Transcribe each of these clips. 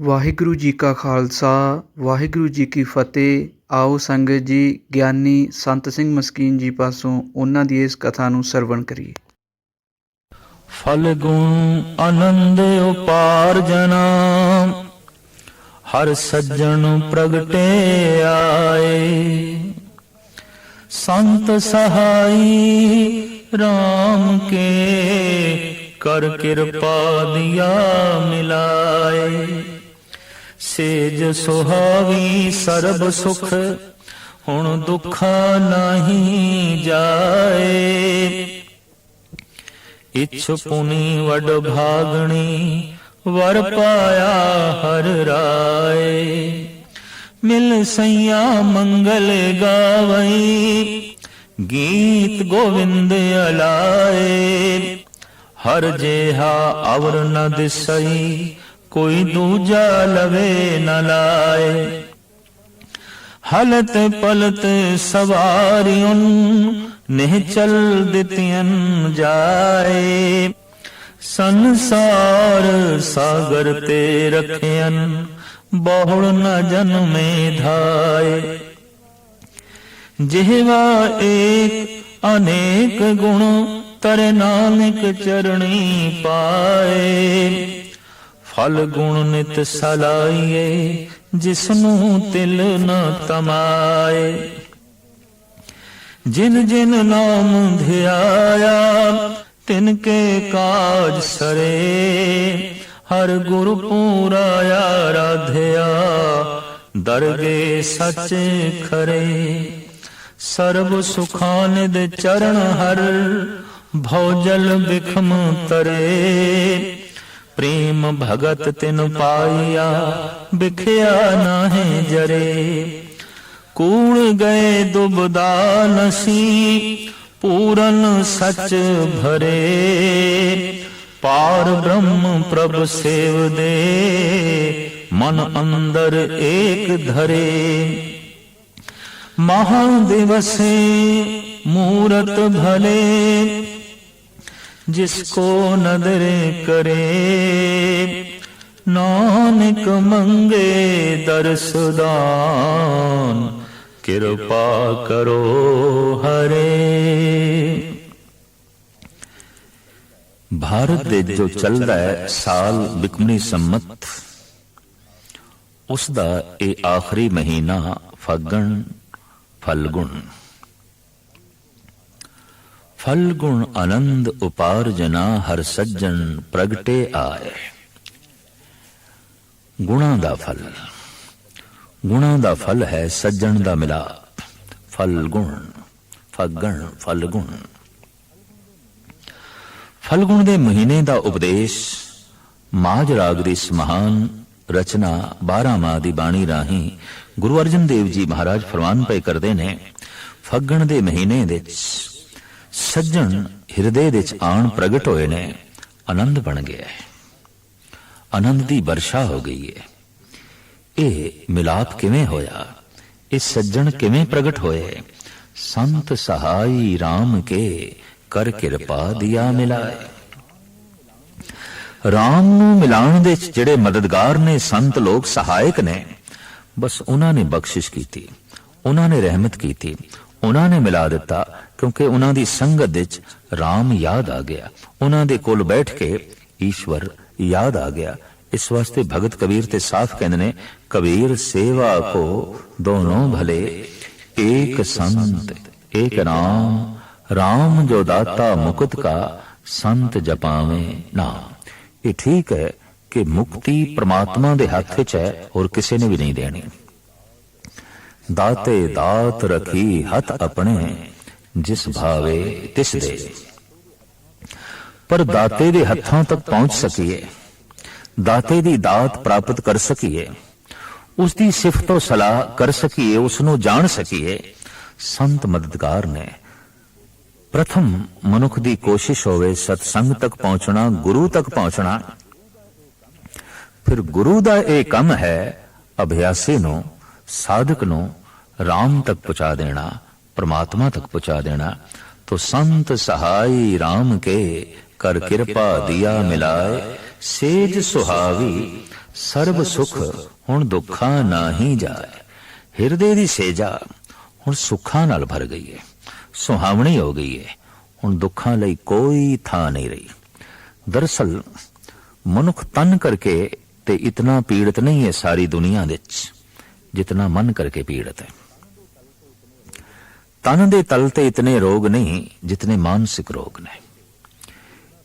ਵਾਹਿਗੁਰੂ ਜੀ ਕਾ ਖਾਲਸਾ, ਵਾਹਿਗੁਰੂ ਜੀ ਕੀ ਫਤਿਹ। ਆਓ ਸੰਗਤ ਜੀ, ਗਿਆਨੀ ਸੰਤ ਸਿੰਘ ਮਸਕੀਨ ਜੀ ਪਾਸੋਂ ਉਹਨਾਂ ਦੀ ਇਸ ਕਥਾ ਨੂੰ ਸਰਵਣ ਕਰੀਏ। ਫਲ ਆਨੰਦ ਉਪਾਰ ਜਨਾ, ਹਰ ਸੱਜਣ ਪ੍ਰਗਟੇ ਆਏ। ਸੰਤ ਸਹਾਈ RAM ਕੇ ਕਰ ਕਿਰਪਾ ਦਿਆ ਮਿਲਾਏ। ਸੇਜ ਸੁਹਾਵੀ ਸਰਬ ਸੁਖ, ਹੁਣ ਦੁੱਖਾ ਨਹੀਂ ਜਾਏ। ਇਛ ਪੁਨੀ ਵਡ ਭਾਗਣੀ, ਵਰ ਪਾਇਆ ਹਰ ਰਾਏ। ਮਿਲ ਸਈਆ ਮੰਗਲ ਗਾਵਈ, ਗੀਤ ਗੋਵਿੰਦ ਅਲਾਏ। ਹਰ ਜੇਹਾ ਅਵਰ ਨ ਦਿਸਈ ਕੋਈ ਦੂਜਾ ਲਵੇ ਨਾ ਲਾਏ। ਹਲਤ ਪਲਤ ਸਵਾਰਿਉਨ ਨਿਹ ਚਲ ਦਿੱਤਿਅਨ ਜਾਏ। ਸੰਸਾਰ ਸਾਗਰ ਤੇ ਰਖਿਅਨ ਬਹੁੜ ਨ ਜਨਮੇ ਧਾਏ। ਜਿਹਵਾ ਏਕ ਅਨੇਕ ਗੁਣ ਤਰ ਨਾਨਕ ਚਰਣੀ ਪਾਏ। ਫਲ ਗੁਣ ਨਿਤ ਸਲਾਈਏ, ਜਿਸਨੂੰ ਤਿਲ ਨਾ ਤਮਾਏ। ਜਿਨ ਜਿਨ ਨਾਮ ਧਿਆਇਆ, ਤਿਨ ਕੇ ਕਾਜ ਸਰੇ। ਹਰ ਗੁਰ ਪੂਰਾ ਆਰਾਧਿਆ ਦਰਗੇ ਸੱਚ ਖਰੇ। ਸਰਬ ਸੁਖਾਂ ਨਿਦ ਚਰਨ ਹਰ ਭਉਜਲ ਬਿਖਮ ਤਰੇ। ਪ੍ਰੇਮ ਭਗਤ ਤਿਨ ਪਾਇਆ ਬਿਖਿਆ ਨਾਹੀਂ ਜਰੇ। ਕੂੜ ਗਏ ਦੁਬਦਾ ਨਸੀ, ਪੂਰਨ ਸੱਚ ਭਰੇ। ਪਾਰ ਬ੍ਰਹਮ ਪ੍ਰਭ ਸੇਵ ਦੇ, ਮਨ ਅੰਦਰ ਏਕ ਧਰੇ। ਮਹਾ ਦਿਵਸੇ ਮੂਰਤ ਭਲੇ ਜਿਸ ਕੋ ਨਦਰ ਕਰੇ ਨਾਨਕ ਮੰਗੇ ਦਰਸ ਦਾਨ ਕਿਰਪਾ ਕਰੋ ਹਰੇ ਭਾਰਤ ਦੇ ਜੋ ਚੱਲਦਾ ਹੈ ਸਾਲ ਬਿਕਮਣੀ ਸੰਮਤ ਉਸ ਦਾ ਇਹ ਆਖਰੀ ਮਹੀਨਾ ਫੱਗਣ ਫਲਗੁਣ ਫਲਗੁਣ ਆਨੰਦ ਉਪਾਰਜਨਾ ਹਰ ਸੱਜਣ ਪ੍ਰਗਟੇ ਆਏ। ਗੁਣਾ ਦਾ ਫਲ। ਗੁਣਾ ਦਾ ਫਲ ਹੈ ਸੱਜਣ ਦਾ ਮਿਲਾਪ। ਫਲਗੁਣ, ਫੱਗਣ, ਫਲਗੁਣ। ਫਲਗੁਣ ਦੇ ਮਹੀਨੇ ਦਾ ਉਪਦੇਸ਼, ਮਾਝ ਰਾਗ ਦੀ ਇਸ ਰਚਨਾ 12 ਮਾਹ ਦੀ ਬਾਣੀ ਰਾਹੀਂ ਗੁਰੂ ਅਰਜਨ ਦੇਵ ਜੀ ਮਹਾਰਾਜ ਫਰਮਾਨ ਪਏ ਕਰਦੇ ਨੇ, ਫੱਗਣ ਦੇ ਮਹੀਨੇ ਦੇ ਸੱਜਣ ਹਿਰਦੇ ਵਿੱਚ ਆਣ ਪ੍ਰਗਟ ਹੋਏ ਨੇ, ਆਨੰਦ ਬਣ ਗਿਆ ਹੈ। ਆਨੰਦ ਦੀ ਵਰਸ਼ਾ ਹੋ ਗਈ ਹੈ। ਇਹ ਮਿਲਾਪ ਕਿਵੇਂ ਹੋਇਆ? ਇਹ ਸੱਜਣ ਕਿਵੇਂ ਪ੍ਰਗਟ ਹੋਏ? ਸੰਤ ਸਹਾਈ RAM ਕੇ ਕਰ ਕਿਰਪਾ ਦਿਆ ਮਿਲਾਏ। RAM ਨੂੰ ਮਿਲਾਉਣ ਦੇ ਜਿਹੜੇ ਮਦਦਗਾਰ ਨੇ, ਸੰਤ ਲੋਕ ਸਹਾਇਕ ਨੇ, ਬਸ ਉਹਨਾਂ ਨੇ ਬਖਸ਼ਿਸ਼ ਕੀਤੀ, ਉਹਨਾਂ ਨੇ ਰਹਿਮਤ ਕੀਤੀ, ਉਹਨਾਂ ਨੇ ਮਿਲਾ ਦਿੱਤਾ ਕਿਉਂਕਿ ਉਹਨਾਂ ਦੀ ਸੰਗਤ ਵਿੱਚ RAM ਯਾਦ ਆ ਗਿਆ। ਉਹਨਾਂ ਦੇ ਕੋਲ ਬੈਠ ਕੇ ਈਸ਼ਵਰ ਯਾਦ ਆ ਗਿਆ। ਇਸ ਵਾਸਤੇ ਭਗਤ ਕਬੀਰ ਤੇ ਸਾਫ਼ ਕਹਿੰਦੇ ਨੇ, ਕਬੀਰ ਸੇਵਾ ਕੋ ਦੋਨੋਂ ਭਲੇ, ਏਕ ਸੰਤ, ਏਕ ਨਾਮ RAM ਜੋ ਦਾਤਾ ਮੁਕਤ ਕਾ, ਸੰਤ ਜਪਾਵੇਂ ਨਾਮ ਇਹ ਠੀਕ ਹੈ ਕਿ ਮੁਕਤੀ ਪ੍ਰਮਾਤਮਾ ਦੇ ਹੱਥ ਵਿੱਚ ਹੈ ਔਰ ਕਿਸੇ ਨੇ ਵੀ ਨਹੀਂ ਦੇਣੀ। ਦਾਤੇ ਦਾਤ ਰਖੀ ਹੱਥ ਆਪਣੇ ਜਿਸ ਭਾਵੇ ਤਿਸ ਦੇ। ਪਰ ਦਾਤੇ ਦੇ ਹੱਥਾਂ ਤੱਕ ਪਹੁੰਚ ਸਕੀਏ। ਦਾਤੇ ਦੀ ਦਾਤ ਪ੍ਰਾਪਤ ਕਰ ਸਕੀਏ। ਉਸ ਦੀ ਸਿਫਤ ਸਲਾਹ ਕਰ ਸਕੀਏ, ਉਸ ਨੂੰ ਜਾਣ ਸਕੀਏ। ਸੰਤ ਮਦਦਗਾਰ ਨੇ। ਪ੍ਰਥਮ ਮਨੁੱਖ ਦੀ ਕੋਸ਼ਿਸ਼ ਹੋਵੇ ਸਤਸੰਗ ਤੱਕ ਪਹੁੰਚਣਾ, ਗੁਰੂ ਤੱਕ ਪਹੁੰਚਣਾ। ਫਿਰ ਗੁਰੂ ਦਾ ਇਹ ਕੰਮ ਹੈ ਅਭਿਆਸੀ ਨੂੰ, ਸਾਧਕ ਨੂੰ ਰਾਮ ਤੱਕ ਪਹੁੰਚਾ ਦੇਣਾ। ਪ੍ਰਮਾਤਮਾ ਤੱਕ ਪਹੁੰਚਾ ਦੇਣਾ तो संत सहाय राम के कर कृपा दिया मिलाए ਸੇਜ ਸੁਹਾਵੀ ਸਰਬ ਸੁਖ ਹੁਣ ਦੁੱਖਾਂ ਨਾਹੀ ਜਾਏ ਹਿਰਦੇ ਦੀ ਸੇਜਾ ਹੁਣ ਸੁੱਖਾਂ ਨਾਲ ਭਰ ਗਈ ਹੈ ਸੁਹਾਵਣੀ ਹੋ ਗਈ ਹੈ ਹੁਣ ਦੁੱਖਾਂ ਲਈ ਕੋਈ ਥਾਂ ਨਹੀਂ ਰਹੀ ਦਰਸਲ ਮਨੁੱਖ ਤਨ ਕਰਕੇ ਤੇ ਇਤਨਾ ਪੀੜਤ ਨਹੀਂ ਹੈ ਸਾਰੀ ਦੁਨੀਆ ਵਿੱਚ ਜਿਤਨਾ ਮਨ ਕਰਕੇ ਪੀੜਤ ਹੈ ਤਨ ਦੇ ਤਲ ਤੇ ਇਤਨੇ ਰੋਗ ਨਹੀਂ ਜਿਤਨੇ ਮਾਨਸਿਕ ਰੋਗ ਨੇ।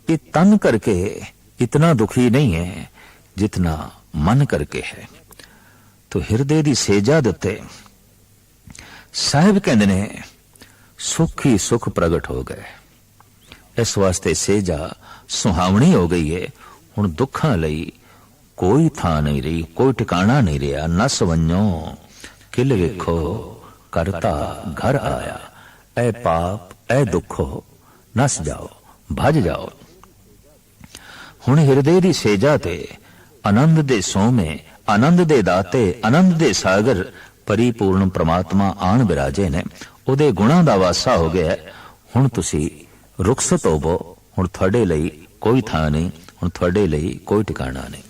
ਇਹ ਤਨ ਕਰਕੇ ਇਤਨਾ ਦੁਖੀ ਨਹੀਂ ਹੈ ਜਿਤਨਾ ਮਨ ਕਰਕੇ ਹੈ। ਤੋ ਹਿਰਦੇ ਦੀ ਸੇਜਾ ਦੇ ਸਾਹਿਬ ਕਹਿੰਦੇ ਨੇ, ਸੁੱਖ ਹੀ ਸੁੱਖ ਪ੍ਰਗਟ ਹੋ ਗਏ। ਇਸ ਵਾਸਤੇ ਸੇਜਾ ਸੁਹਾਵਣੀ ਹੋ ਗਈ ਹੈ ਹੁਣ ਦੁੱਖਾਂ ਲਈ ਕੋਈ ਥਾਂ ਨਹੀਂ ਰਹੀ, ਕੋਈ ਟਿਕਾਣਾ ਨਹੀਂ ਰਿਹਾ। ਨਸ ਵੰਨੋ ਕਿਲ ਵੇਖੋ ਕਰਤਾ ਘਰ ਆਇਆ। ਐ ਪਾਪ, ਐ ਦੁੱਖੋ, ਨਸ ਜਾਓ, ਭਜ ਜਾਓ। ਹੁਣ ਹਿਰਦੇ ਦੀ ਸੇਜਾ ਤੇ, ਆਨੰਦ ਦੇ ਸੋਮੇ, ਆਨੰਦ ਦੇ ਦਾਤੇ, ਆਨੰਦ ਦੇ ਸਾਗਰ ਪਰਿਪੂਰਨ ਪ੍ਰਮਾਤਮਾ ਆਣ ਬਿਰਾਜੇ ਨੇ। ਉਹਦੇ ਗੁਣਾਂ ਦਾ ਵਾਸਾ ਹੋ ਗਿਆ। ਹੁਣ ਤੁਸੀਂ ਰੁਖਸਤ ਹੋਵੋ। ਹੁਣ ਤੁਹਾਡੇ ਲਈ ਕੋਈ ਥਾਂ ਨਹੀਂ। ਹੁਣ ਤੁਹਾਡੇ ਲਈ ਕੋਈ ਟਿਕਾਣਾ ਨਹੀਂ।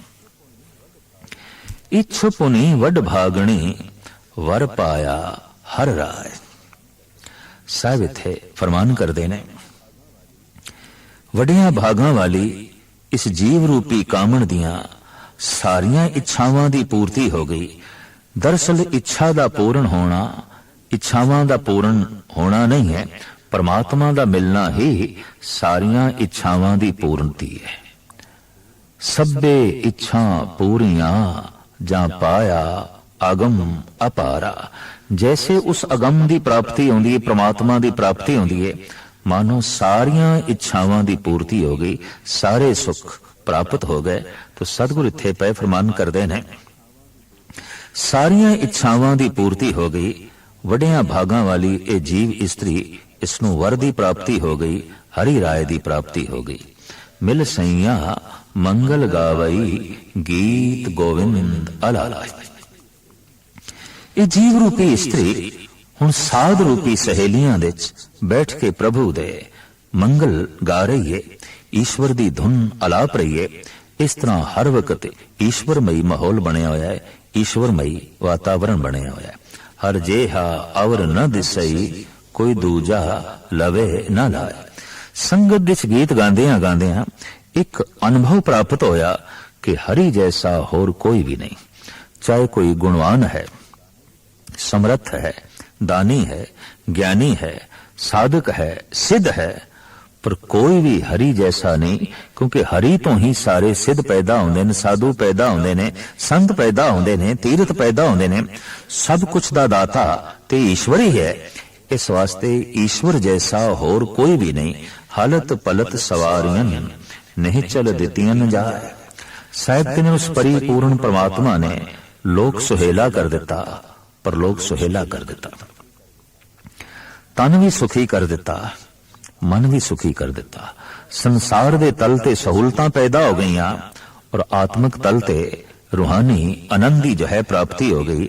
ਇਛ ਪੁਨੀ ਵੱਡ ਭਾਗਣੀ, ਵਰ ਪਾਇਆ ਹਰ ਰਾਜ ਸਾਹਿਬ ਇੱਥੇ ਫਰਮਾਨ ਕਰਦੇ ਨੇ, ਵੱਡੀਆਂ ਭਾਗਾਂ ਵਾਲੀ ਇਸ ਜੀਵ ਰੂਪੀ ਕਾਮਣ ਦੀਆਂ ਸਾਰੀਆਂ ਇੱਛਾਵਾਂ ਦੀ ਪੂਰਤੀ ਹੋ ਗਈ। ਦਰਸਲ ਇੱਛਾ ਦਾ ਪੂਰਨ ਹੋਣਾ, ਇੱਛਾਵਾਂ ਦਾ ਪੂਰਨ ਹੋਣਾ ਨਹੀਂ ਹੈ, ਪਰਮਾਤਮਾ ਦਾ ਮਿਲਣਾ ਹੀ ਸਾਰੀਆਂ ਇੱਛਾਵਾਂ ਦੀ ਪੂਰਨਤੀ ਹੈ। ਸਭੇ ਇੱਛਾ ਪੂਰੀਆਂ ਜਾਂ ਪਾਇਆ ਅਗਮ ਅਪਾਰਾ। ਜੈਸੇ ਉਸ ਅਗਮ ਦੀ ਪ੍ਰਾਪਤੀ ਆਉਂਦੀ ਹੈ ਪ੍ਰਮਾਤਮਾ ਦੀ ਪ੍ਰਾਪਤੀ ਹੁੰਦੀ ਹੈ ਮਾਨੋ ਸਾਰੀਆਂ ਇੱਛਾਵਾਂ ਦੀ ਪੂਰਤੀ ਹੋ ਗਈ, ਸਾਰੇ ਸੁੱਖ ਪ੍ਰਾਪਤ ਹੋ ਗਏ, ਤਾਂ ਸਤਿਗੁਰ ਇੱਥੇ ਪਏ ਫਰਮਾਨ ਕਰਦੇ ਨੇ, ਸਾਰੀਆਂ ਇੱਛਾਵਾਂ ਦੀ ਪੂਰਤੀ ਹੋ ਗਈ, ਵੱਡਿਆਂ ਭਾਗਾਂ ਵਾਲੀ ਇਹ ਜੀਵ ਇਸਤਰੀ ਇਸ ਨੂੰ ਵਰ ਦੀ ਪ੍ਰਾਪਤੀ ਹੋ ਗਈ, ਹਰੀ ਰਾਏ ਦੀ ਪ੍ਰਾਪਤੀ ਹੋ ਗਈ। ਮਿਲ ਸਈਆ ਮੰਗਲ ਗਾਵਈ ਗੀਤ ਗੋਵਿੰਦ ਅਲਾਲਾ ਇਹ ਜੀਵ ਰੂਪੀ ਇਸਤਰੀ ਹੁਣ ਸਾਧ ਰੂਪੀ ਸਹੇਲੀਆਂ ਦੇ ਵਿੱਚ ਬੈਠ ਕੇ ਪ੍ਰਭੂ ਦੇ ਮੰਗਲ ਗਾ ਰਹੀ ਹੈ ਈਸ਼ਵਰ ਦੀ ਧੁਨ ਅਲਾਪ ਰਹੀ ਹੈ ਇਸ ਤਰ੍ਹਾਂ ਹਰ ਵਕਤ ਈਸ਼ਵਰਮਈ ਮਾਹੌਲ ਬਣਿਆ ਹੋਇਆ ਹੈ, ਈਸ਼ਵਰਮਈ ਵਾਤਾਵਰਣ ਬਣਿਆ ਹੋਇਆ ਹੈ। ਹਰ ਜੇਹਾ ਅਵਰ ਨ ਦਿਸਈ, ਕੋਈ ਦੂਜਾ ਲਵੇ ਨਾ ਲਾਏ। ਸੰਗਤ ਵਿੱਚ ਗੀਤ ਗਾਉਂਦਿਆਂ ਗਾਉਂਦਿਆਂ ਇੱਕ ਅਨੁਭਵ ਪ੍ਰਾਪਤ ਹੋਇਆ ਕਿ ਹਰੀ ਜੈਸਾ ਹੋਰ ਕੋਈ ਵੀ ਨਹੀਂ, ਚਾਹੇ ਕੋਈ ਗੁਣਵਾਨ ਹੈ। ਸਮਰੱਥ ਹੈ, ਦਾਨੀ ਹੈ, ਗਿਆਨੀ ਹੈ, ਸਾਧਕ ਹੈ, ਸਿੱਧ ਹੈ। ਪਰ ਕੋਈ ਵੀ ਹਰੀ ਜੈਸਾ ਨਹੀਂ, ਕਿਉਂਕਿ ਹਰੀ ਤੋਂ ਹੀ ਸਾਰੇ ਸਿੱਧ ਪੈਦਾ ਹੁੰਦੇ ਨੇ, ਸਾਧੂ ਪੈਦਾ ਹੁੰਦੇ ਨੇ, ਸੰਤ ਪੈਦਾ ਹੁੰਦੇ ਨੇ, ਤੀਰਥ ਪੈਦਾ ਹੁੰਦੇ ਨੇ। ਸਭ ਕੁਝ ਦਾ ਦਾਤਾ ਤੇ ਈਸ਼ਵਰ ਹੀ ਹੈ। ਇਸ ਵਾਸਤੇ ਈਸ਼ਵਰ ਜੈਸਾ ਹੋਰ ਕੋਈ ਵੀ ਨਹੀਂ। ਹਾਲਤ ਪਲਤ ਸਵਾਰੀਆਂ ਨਹੀਂ ਚਲ ਦਿੱਤੀਆਂ ਨ ਜਾਏ। ਸਾਹਿਬ ਨੇ ਉਸ ਪਰਿਪੂਰਨ ਪ੍ਰਮਾਤਮਾ ਨੇ ਲੋਕ ਸੁਹੇਲਾ ਕਰ ਦਿੱਤਾ। ਪਰ ਲੋਕ ਸੁਹੇਲਾ ਕਰ ਦਿੱਤਾ। ਤਨ ਵੀ ਸੁਖੀ ਕਰ ਦਿੱਤਾ, ਮਨ ਵੀ ਸੁਖੀ ਕਰ ਦਿੱਤਾ। ਸੰਸਾਰ ਦੇ ਤਲ ਤੇ ਸਹੂਲਤਾਂ ਪੈਦਾ ਹੋ ਗਈਆਂ ਔਰ ਆਤਮਿਕ ਤਲ ਤੇ ਰੂਹਾਨੀ ਆਨੰਦ ਜੋ ਹੈ ਪ੍ਰਾਪਤੀ ਹੋ ਗਈ।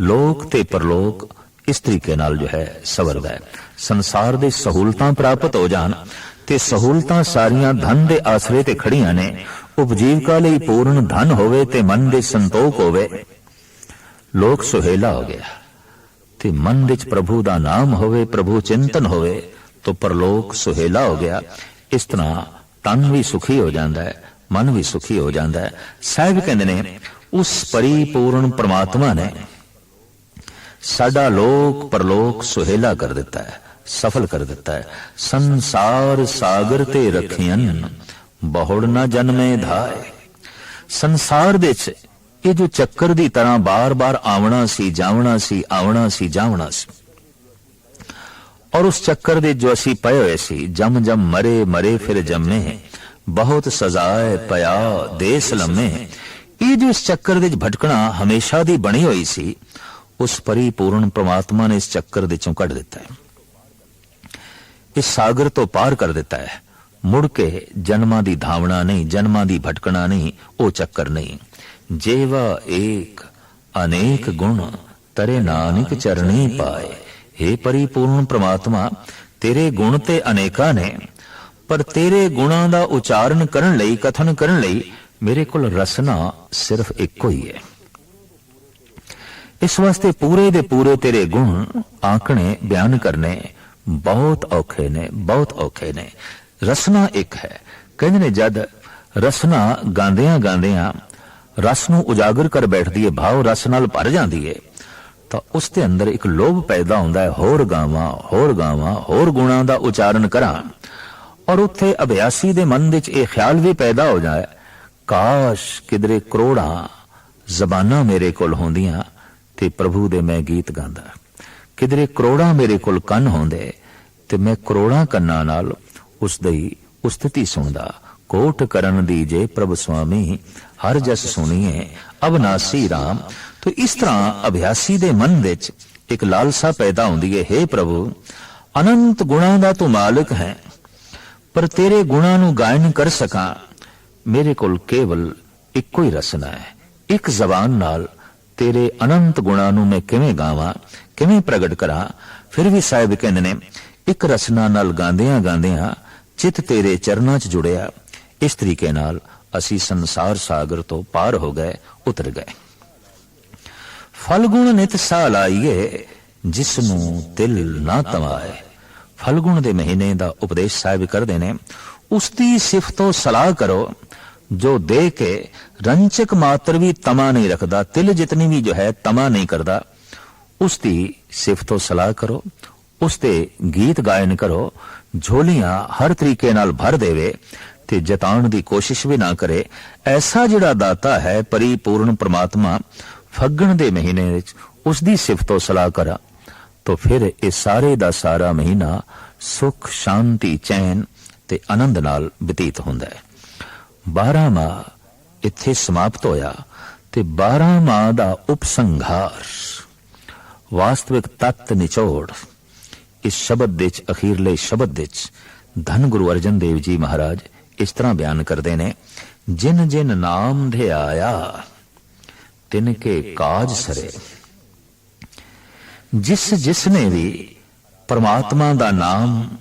ਲੋਕ ਤੇ ਪਰਲੋਕ ਇਸ ਤਰੀਕੇ ਨਾਲ ਜੋ ਹੈ ਸਵਰਦਾ ਹੈ। ਸੰਸਾਰ ਦੇ ਸਹੂਲਤਾਂ ਪ੍ਰਾਪਤ ਹੋ ਜਾਣ ਤੇ ਸਹੂਲਤਾਂ ਸਾਰੀਆਂ ਧਨ ਦੇ ਆਸਰੇ ਤੇ ਖੜੀਆਂ ਨੇ। ਉਪਜੀਵਕਾ ਲਈ ਪੂਰਨ ਧਨ ਹੋਵੇ ਤੇ ਮਨ ਦੇ ਸੰਤੋਖ ਹੋਵੇ। ਲੋਕ ਸੁਹੇਲਾ ਹੋ ਗਿਆ। ਤੇ ਮਨ ਵਿੱਚ ਪ੍ਰਭੂ ਦਾ ਨਾਮ ਹੋਵੇ, ਪ੍ਰਭੂ ਚਿੰਤਨ ਹੋਵੇ, ਤੋ ਪਰਲੋਕ ਸੁਹੇਲਾ ਹੋ ਗਿਆ। ਇਸ ਤਰ੍ਹਾਂ ਤਨ ਵੀ ਸੁਖੀ ਹੋ ਜਾਂਦਾ ਹੈ, ਮਨ ਵੀ ਸੁਖੀ ਹੋ ਜਾਂਦਾ ਹੈ। ਸਾਹਿਬ ਕਹਿੰਦੇ ਨੇ, ਉਸ ਪਰਿਪੂਰਨ ਪ੍ਰਮਾਤਮਾ ਨੇ ਸਾਡਾ ਲੋਕ ਪਰਲੋਕ ਸੁਹੇਲਾ ਕਰ ਦਿੱਤਾ ਹੈ, ਸਫਲ ਕਰ ਦਿੱਤਾ ਹੈ। ਸੰਸਾਰ ਸਾਗਰ ਤੇ ਰਖਿਆਨ ਬਹੁੜ ਨਾ ਜਨਮੇ ਧਾਏ। ਸੰਸਾਰ ਦੇ ਚ ਇਹ ਜੋ ਚੱਕਰ ਦੀ ਤਰ੍ਹਾਂ ਬਾਰ-ਬਾਰ ਆਉਣਾ ਸੀ, ਜਾਵਣਾ ਸੀ ਆਉਣਾ ਸੀ, ਜਾਵਣਾ ਸੀ। ਔਰ ਉਸ ਚੱਕਰ ਦੇ ਜੋ ਅਸੀਂ ਪਏ ਹੋਏ ਸੀ ਜਮ ਜਮ ਮਰੇ ਮਰੇ ਫਿਰ ਜੰਮੇ ਬਹੁਤ ਸਜ਼ਾਏ ਪਿਆ, ਦੇਸ ਲੰਮੇ ਇਹ ਜੋ ਇਸ ਚੱਕਰ ਦੇ ਭਟਕਣਾ ਹਮੇਸ਼ਾ ਦੀ ਬਣੀ ਹੋਈ ਸੀ, ਉਸ ਪਰਿਪੂਰਨ ਪ੍ਰਮਾਤਮਾ ਨੇ ਇਸ ਚੱਕਰ ਦੇ ਚੋਂ ਕੱਢ ਦਿੱਤਾ ਹੈ। ਇਸ ਸਾਗਰ ਤੋਂ ਪਾਰ ਕਰ ਦਿੱਤਾ ਹੈ। ਮੁੜ ਕੇ ਜਨਮਾਂ ਦੀ ਧਾਵਣਾ ਨਹੀਂ, ਜਨਮਾਂ ਦੀ ਭਟਕਣਾ ਨਹੀਂ, ਉਹ ਚੱਕਰ ਨਹੀਂ। ਜੇਵਾ ਏਕ, ਅਨੇਕ ਗੁਣ ਤਰੇ ਨਾਨਕ ਚਰਣੀ ਪਾਏ। हे ਪਰਿਪੂਰਨ ਪ੍ਰਮਾਤਮਾ, ਤੇਰੇ ਗੁਣ ਤੇ ਅਨੇਕਾਂ ਨੇ, ਪਰ ਤੇਰੇ ਗੁਣਾਂ ਦਾ ਉਚਾਰਨ ਕਰਨ ਲਈ, ਕਥਨ ਕਰਨ ਲਈ ਮੇਰੇ ਕੋਲ ਰਸਨਾ ਸਿਰਫ ਇੱਕੋ ਹੀ ਹੈ। ਇਸ ਵਾਸਤੇ ਪੂਰੇ ਦੇ ਪੂਰੇ ਤੇਰੇ ਗੁਣ ਆਂਕਣੇ, ਬਿਆਨ ਕਰਨੇ ਬਹੁਤ ਔਖੇ ਨੇ, ਬਹੁਤ ਔਖੇ ਨੇ। ਰਸਨਾ ਇੱਕ ਹੈ। ਕਹਿੰਦੇ ਨੇ ਜਦ ਰਸਨਾ ਗਾਉਂਦਿਆਂ ਗਾਉਂਦਿਆਂ ਰਸ ਨੂੰ ਉਜਾਗਰ ਕਰ ਬੈਠਦੀ ਹੈ ਭਾਵ ਰਸ ਨਾਲ ਭਰ ਜਾਂਦੀ ਹੈ ਤਾਂ ਉਸ ਦੇ ਅੰਦਰ ਇੱਕ ਲੋਭ ਪੈਦਾ ਹੁੰਦਾ ਹੈ ਹੋਰ ਗਾਵਾਂ ਹੋਰ ਗਾਵਾਂ, ਹੋਰ ਗੁਣਾਂ ਦਾ ਉਚਾਰਨ ਕਰਾਂ। ਔਰ ਉੱਥੇ ਅਭਿਆਸੀ ਦੇ ਮਨ ਵਿੱਚ ਇਹ ਖਿਆਲ ਵੀ ਪੈਦਾ ਹੋ ਜਾਏ, ਕਾਸ਼ ਕਿਦਰੇ ਕਰੋੜਾਂ ਜ਼ਬਾਨਾਂ ਮੇਰੇ ਕੋਲ ਹੁੰਦੀਆਂ ਤੇ ਪ੍ਰਭੂ ਦੇ ਮੈਂ ਗੀਤ ਗਾਉਂਦਾ ਕਿਦਰੇ ਕਰੋੜਾਂ ਮੇਰੇ ਕੋਲ ਕੰਨ ਹੁੰਦੇ ਤੇ ਮੈਂ ਕਰੋੜਾਂ ਕੰਨਾਂ ਨਾਲ ਉਸ ਦੀ ਉਸਤਤੀ ਸੁਣਦਾ। ਕੋਟ ਕਰਨ ਦੀ ਜੇ ਪ੍ਰਭ ਸੁਆਮੀ, ਹਰ ਜਸ ਸੁਣੀਏ ਅਬਨਾਸੀ RAM ਤੋ ਇਸ ਤਰ੍ਹਾਂ ਅਭਿਆਸੀ ਦੇ ਮਨ ਵਿੱਚ ਇੱਕ ਲਾਲਸਾ ਪੈਦਾ ਹੁੰਦੀ ਹੈ हे ਪ੍ਰਭੂ, ਅਨੰਤ ਗੁਣਾਂ ਦਾ ਤੂੰ ਮਾਲਕ ਹੈ, ਪਰ ਤੇਰੇ ਗੁਣਾਂ ਨੂੰ ਗਾਇਨ ਕਰ ਸਕਾਂ, ਮੇਰੇ ਕੋਲ ਕੇਵਲ ਇੱਕੋ ਹੀ ਰਸਨਾ ਹੈ। ਇੱਕ ਜ਼ਬਾਨ ਨਾਲ ਤੇਰੇ ਅਨੰਤ ਗੁਣਾਂ ਨੂੰ ਮੈਂ ਕਿਵੇਂ ਗਾਵਾਂ, ਕਿਵੇਂ ਪ੍ਰਗਟ ਕਰਾਂ, ਫਿਰ ਵੀ ਸਾਹਿਬ ਕਹਿੰਦੇ ਨੇ, ਇੱਕ ਰਸਨਾ ਨਾਲ ਗਾਉਂਦਿਆਂ ਗਾਉਂਦਿਆਂ ਚਿਤ ਤੇਰੇ ਚਰਨਾਂ 'ਚ ਜੁੜਿਆ। ਇਸ ਤਰੀਕੇ ਨਾਲ ਅਸੀਂ ਸੰਸਾਰ ਸਾਗਰ ਤੋਂ ਪਾਰ ਹੋ ਗਏ, ਉਤਰ ਗਏ। ਫਲਗੁਣ ਨਿਤ ਸਾ ਲਾਈਏ ਜਿਸ ਨੂੰ ਦਿਲ ਨਾ ਤਮਾਏ। ਫਲਗੁਣ ਦੇ ਮਹੀਨੇ ਦਾ ਉਪਦੇਸ਼ ਸਾਹਿਬ ਕਰਦੇ ਨੇ, ਉਸ ਦੀ ਸਿਫਤੋ ਸਲਾਹ ਕਰੋ, ਜੋ ਦੇ ਕੇ ਰੰਚਕ ਮਾਤਰ ਵੀ ਤਮਾ ਨਹੀਂ ਰੱਖਦਾ, ਤਿਲ ਜਿਤਨੀ ਵੀ ਜੋ ਹੈ ਤਮਾ ਨਹੀਂ ਕਰਦਾ। ਉਸ ਦੀ ਸਿਫਤੋ ਸਲਾਹ ਕਰੋ, ਉਸ ਤੇ ਗੀਤ ਗਾਇਨ ਕਰੋ, ਝੋਲੀਆਂ ਹਰ ਤਰੀਕੇ ਨਾਲ ਭਰ ਦੇਵੇ ਤੇ ਜਤਾਉਣ ਦੀ ਕੋਸ਼ਿਸ਼ ਵੀ ਨਾ ਕਰੇ, ਐਸਾ ਜਿਹੜਾ ਦਾਤਾ ਹੈ ਪਰਿਪੂਰਨ ਪ੍ਰਮਾਤਮਾ ਫੱਗਣ ਦੇ ਮਹੀਨੇ ਵਿੱਚ ਉਸ ਦੀ ਸਿਫਤੋ ਸਲਾਹ ਕਰਾ, ਤੋ ਫਿਰ ਇਹ ਸਾਰੇ ਦਾ ਸਾਰਾ ਮਹੀਨਾ ਸੁਖ, ਸ਼ਾਂਤੀ, ਚੈਨ ਤੇ ਆਨੰਦ ਨਾਲ ਬਤੀਤ ਹੁੰਦਾ ਹੈ। 12 ਮਾਹ ਇੱਥੇ ਸਮਾਪਤ ਹੋਇਆ ਤੇ 12 ਮਾਹ ਦਾ ਉਪਸੰਹਾਰ ਵਾਸਤਵਿਕ ਤਤ ਨਿਚੋੜ, ਇਸ ਸ਼ਬਦ ਦੇ ਅਖੀਰਲੇ ਸ਼ਬਦ ਦੇ ਚ ਧੰਨ ਗੁਰੂ ਅਰਜਨ ਦੇਵ ਜੀ ਮਹਾਰਾਜ ਇਸ ਤਰ੍ਹਾਂ ਬਿਆਨ ਕਰਦੇ ਨੇ, ਜਿਨ ਜਿਨ ਨਾਮ ਦੇ ਆਇਆ, ਤਿਨ ਕੇ ਕਾਜ ਸਰੇ। ਜਿਸ ਜਿਸ ਨੇ ਵੀ ਪਰਮਾਤਮਾ ਦਾ ਨਾਮ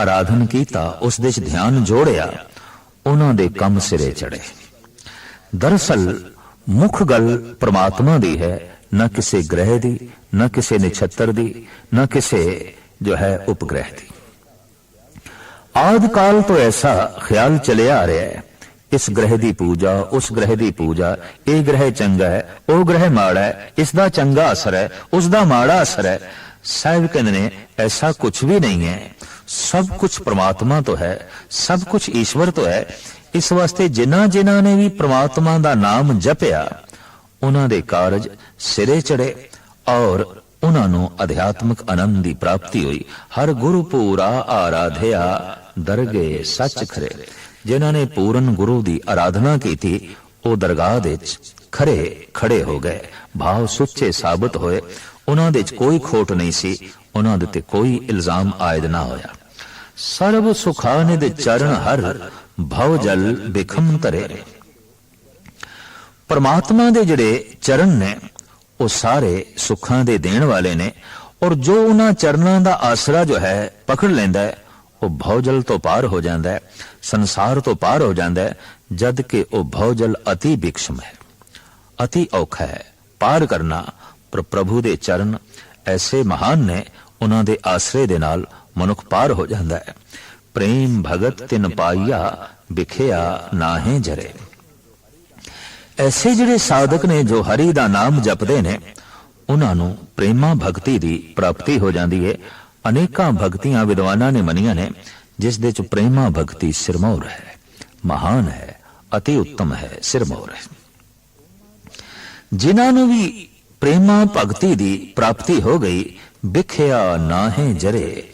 ਆਰਾਧਨ ਕੀਤਾ, ਉਸ ਦੇ ਚ ਧਿਆਨ ਜੋੜਿਆ, ਉਹਨਾਂ ਦੇ ਕੰਮ ਸਿਰੇ ਚੜੇ ਦਰਅਸਲ, ਮੁੱਖ ਗੱਲ ਪ੍ਰਮਾਤਮਾ ਦੀ ਹੈ, ਨਾ ਕਿਸੇ ਗ੍ਰਹਿ ਦੀ, ਨਾ ਕਿਸੇ ਨਛੱਤਰ ਦੀ, ਨਾ ਕਿਸੇ ਜੋ ਹੈ ਉਪਗ੍ਰਹਿ ਦੀ। ਆਦ ਕਾਲ ਤੋਂ ਐਸਾ ਖਿਆਲ ਚਲਿਆ ਆ ਰਿਹਾ ਹੈ। ਇਸ ਗ੍ਰਹਿ ਦੀ ਪੂਜਾ, ਉਸ ਗ੍ਰਹਿ ਦੀ ਪੂਜਾ, ਇਹ ਗ੍ਰਹਿ ਚੰਗਾ ਹੈ, ਉਹ ਗ੍ਰਹਿ ਮਾੜਾ ਹੈ, ਇਸ ਦਾ ਚੰਗਾ ਅਸਰ ਹੈ, ਉਸ ਦਾ ਮਾੜਾ ਅਸਰ ਹੈ। ਸਾਹਿਬ ਕਹਿੰਦੇ ਨੇ, ਐਸਾ ਕੁਝ ਵੀ ਨਹੀਂ ਹੈ। ਸਭ ਕੁਝ ਪ੍ਰਮਾਤਮਾ ਤੋਂ ਹੈ, ਸਭ ਕੁਝ ਈਸ਼ਵਰ ਤੋਂ ਹੈ। ਇਸ ਵਾਸਤੇ ਜਿਨ੍ਹਾਂ ਜਿਨ੍ਹਾਂ ਨੇ ਵੀ ਪ੍ਰਮਾਤਮਾ ਦਾ ਨਾਮ ਜਪਿਆ, ਉਹਨਾਂ ਦੇ ਕਾਰਜ ਸਿਰੇ ਚੜੇ ਔਰ ਉਹਨਾਂ ਨੂੰ ਅਧਿਆਤਮਿਕ ਆਨੰਦ ਦੀ ਪ੍ਰਾਪਤੀ ਹੋਈ। ਹਰ ਗੁਰੂ ਪੂਰਾ ਆਰਾਧਿਆ ਦਰਗੇ ਸੱਚ ਖਰੇ। ਜਿਨ੍ਹਾਂ ਨੇ ਪੂਰਨ ਗੁਰੂ ਦੀ ਆਰਾਧਨਾ ਕੀਤੀ, ਉਹ ਦਰਗਾਹ ਦੇ ਵਿੱਚ ਖਰੇ, ਖੜੇ ਹੋ ਗਏ। ਭਾਵ ਸੁੱਚੇ ਸਾਬਤ ਹੋਏ। ਉਹਨਾਂ ਦੇ ਵਿੱਚ ਕੋਈ ਖੋਟ ਨਹੀਂ ਸੀ। ਉਹਨਾਂ ਦੇ ਤੇ ਕੋਈ ਇਲਜ਼ਾਮ ਆਇਦ ਨਾ ਹੋਇਆ। ਸਰਬ ਸੁਖਾਨੇ ਦੇ ਚਰਨ ਹਰ ਭਵ ਜਲ ਬਿਖਮ ਤਰੇ ਪਰਮਾਤਮਾ ਦੇ ਜਿਹੜੇ ਚਰਨ ਨੇ, ਉਹ ਸਾਰੇ ਸੁੱਖਾਂ ਦੇ ਦੇਣ ਵਾਲੇ ਨੇ। ਔਰ ਜੋ ਉਹਨਾਂ ਚਰਨਾਂ ਦਾ ਆਸਰਾ ਜੋ ਹੈ, ਪਕੜ ਲੈਂਦਾ ਹੈ ਉਹ ਭੌਜਲ ਤੋਂ ਪਾਰ ਹੋ ਜਾਂਦਾ ਹੈ, ਸੰਸਾਰ ਤੋਂ ਪਾਰ ਹੋ ਜਾਂਦਾ ਹੈ, ਜਦ ਕਿ ਉਹ ਭੌਜਲ ਅਤੀ ਬਿਕਸ਼ਮ ਹੈ। ਅਤੀ ਔਖਾ ਹੈ, ਪਾਰ ਕਰਨਾ ਪਰ ਪ੍ਰਭੂ ਦੇ ਚਰਨ ਐਸੇ ਮਹਾਨ ਨੇ, ਉਹਨਾਂ ਦੇ ਆਸਰੇ ਦੇ ਨਾਲ ਮਨੁੱਖ ਪਾਰ ਹੋ ਜਾਂਦਾ ਹੈ। ਪ੍ਰੇਮ ਭਗਤ ਤਿਨ ਪਾਈਆ ਵਿਖਿਆ ਨਾਹੇ ਜਰੇ। ਐਸੇ ਜਿਹੜੇ ਸਾਧਕ ਨੇ ਜੋ ਹਰੀ ਦਾ ਨਾਮ ਜਪਦੇ ਨੇ, ਉਹਨਾਂ ਨੂੰ ਪ੍ਰੇਮਾ ਭਗਤੀ ਦੀ ਪ੍ਰਾਪਤੀ ਹੋ ਜਾਂਦੀ ਹੈ। ਅਨੇਕਾਂ ਭਗਤੀਆਂ ਵਿਦਵਾਨਾਂ ਨੇ ਮੰਨੀਆਂ ਨੇ, ਜਿਸ ਦੇ ਚ ਪ੍ਰੇਮਾ ਭਗਤੀ ਸਿਰਮੌਰ ਹੈ, ਮਹਾਨ ਹੈ ਅਤੇ ਉੱਤਮ ਹੈ ਸਿਰਮੌਰ ਹੈ। ਜਿਨ੍ਹਾਂ ਨੂੰ ਵੀ ਪ੍ਰੇਮਾ ਭਗਤੀ ਦੀ ਪ੍ਰਾਪਤੀ ਹੋ ਗਈ, ਵਿਖਿਆ ਨਾਹੇ ਜਰੇ,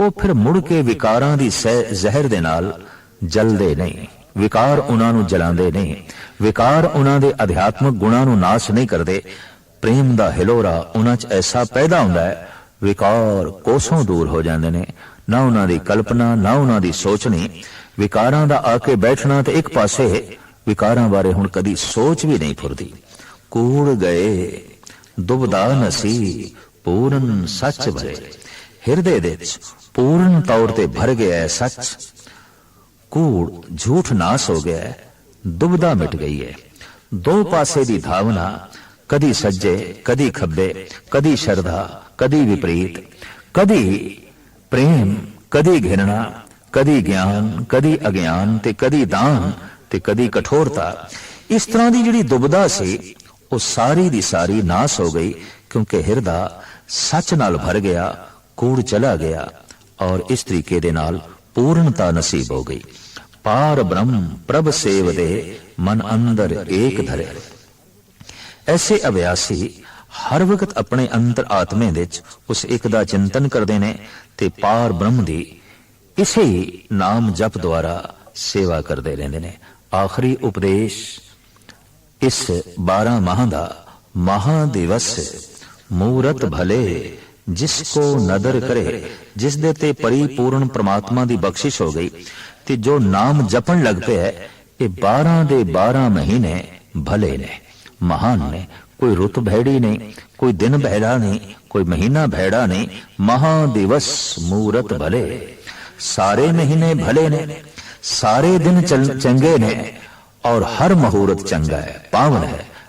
ਉਹ ਫਿਰ ਮੁੜ ਕੇ ਵਿਕਾਰਾਂ ਦੀ ਸਹਿ- ਜ਼ਹਿਰ ਦੇ ਨਾਲ ਜਲਦੇ ਨਹੀਂ। ਵਿਕਾਰ ਉਹਨਾਂ ਨੂੰ ਜਲਾਉਂਦੇ ਨਹੀਂ। ਵਿਕਾਰ ਉਹਨਾਂ ਦੇ ਅਧਿਆਤਮਕ ਗੁਣਾਂ ਨੂੰ ਨਾਸ਼ ਨਹੀਂ ਕਰਦੇ। ਪ੍ਰੇਮ ਦਾ ਹਿਲੋਰਾ ਉਹਨਾਂ 'ਚ ਐਸਾ ਪੈਦਾ ਹੁੰਦਾ ਹੈ ਵਿਕਾਰ ਕੋਸੋਂ ਦੂਰ ਹੋ ਜਾਂਦੇ ਨੇ। ਨਾ ਉਹਨਾਂ ਦੀ ਕਲਪਨਾ, ਨਾ ਉਹਨਾਂ ਦੀ ਸੋਚਣੀ। ਵਿਕਾਰਾਂ ਦਾ ਆ ਕੇ ਬੈਠਣਾ ਤੇ ਇੱਕ ਪਾਸੇ ਵਿਕਾਰਾਂ ਬਾਰੇ ਹੁਣ ਕਦੀ ਸੋਚ ਵੀ ਨਹੀਂ ਫੁਰਦੀ। ਕੂੜ ਗਏ, ਦੁਬਦਾ ਨਸੀ, ਪੂਰਨ ਸੱਚ ਭਰੇ। ਹਿਰਦੇ ਦੇ ਵਿੱਚ ਪੂਰਨ ਤੌਰ ਤੇ ਭਰ ਗਿਆ ਹੈ ਸੱਚ। ਕੂੜ ਝੂਠ ਨਾਸ ਹੋ ਗਿਆ ਹੈ, ਦੁਬਦਾ ਮਿਟ ਗਈ ਹੈ। ਦੋ ਪਾਸੇ ਦੀ ਧਾਵਨਾ ਕਦੀ ਸੱਜੇ, ਕਦੀ ਖੱਬੇ, ਕਦੀ ਸ਼ਰਧਾ, ਕਦੀ ਵਿਪਰੀਤ, ਕਦੀ ਪ੍ਰੇਮ, ਕਦੀ ਘਿਰਣਾ, ਕਦੀ ਗਿਆਨ, ਕਦੀ ਅਗਿਆਨ ਤੇ ਕਦੀ ਦਾਨ ਤੇ ਕਦੀ ਕਠੋਰਤਾ। ਇਸ ਤਰ੍ਹਾਂ ਦੀ ਜਿਹੜੀ ਦੁਬਦਾ ਸੀ, ਉਹ ਸਾਰੀ ਦੀ ਸਾਰੀ ਨਾਸ ਹੋ ਗਈ ਕਿਉਂਕਿ ਹਿਰਦਾ ਸੱਚ ਨਾਲ ਭਰ ਗਿਆ, ਕੂੜ ਚਲਾ ਗਿਆ ਔਰ ਇਸ ਤਰੀਕੇ ਦੇ ਨਾਲ ਪੂਰਨਤਾ ਨਸੀਬ ਹੋ ਗਈ। ਪਾਰ ਬ੍ਰਹਮ ਪ੍ਰਭ ਸੇਵ ਦੇ ਮਨ ਅੰਦਰ ਏਕ ਧਰੇ। ਐਸੇ ਅਭਿਆਸੀ ਹਰ ਵਕਤ ਆਪਣੇ ਅੰਤਰ ਆਤਮੇ ਵਿੱਚ ਉਸ ਇੱਕ ਦਾ ਚਿੰਤਨ ਕਰਦੇ ਨੇ ਤੇ ਪਾਰ ਬ੍ਰਹਮ ਦੀ ਇਸੇ ਨਾਮ ਜਪ ਦੁਆਰਾ ਸੇਵਾ ਕਰਦੇ ਰਹਿੰਦੇ ਨੇ। ਆਖਰੀ ਉਪਦੇਸ਼ ਇਸ 12 ਮਾਹ ਦਾ ਮਹਾ ਦਿਵਸ ਮੂਰਤ ਭਲੇ ਜਿਸ ਕੋ ਨਦਰ ਕਰੇ ਜਿਸ ਦੇ ਤੇ ਪਰਿਪੂਰਨ ਪ੍ਰਮਾਤਮਾ ਦੀ ਬਖਸ਼ਿਸ਼ ਹੋ ਗਈ ਤੇ ਜੋ ਨਾਮ ਜਪਣ ਲੱਗ ਪਿਆ ਹੈ, ਇਹ 12 ਦੇ 12 ਮਹੀਨੇ ਭਲੇ ਨੇ। ਮਹਾਨ ਨੇ। ਕੋਈ ਰੁੱਤ ਭੈੜੀ ਨਹੀਂ, ਕੋਈ ਦਿਨ ਭੈੜਾ ਨਹੀਂ, ਕੋਈ ਮਹੀਨਾ ਭੈੜਾ ਨਹੀਂ। ਮਹਾ ਦਿਵਸ ਮੂਰਤ ਭਲੇ। ਸਾਰੇ ਮਹੀਨੇ ਭਲੇ ਨੇ, ਸਾਰੇ ਦਿਨ ਚਲ- ਚੰਗੇ ਨੇ ਔਰ ਹਰ ਮਹੂਰਤ ਚੰਗਾ ਹੈ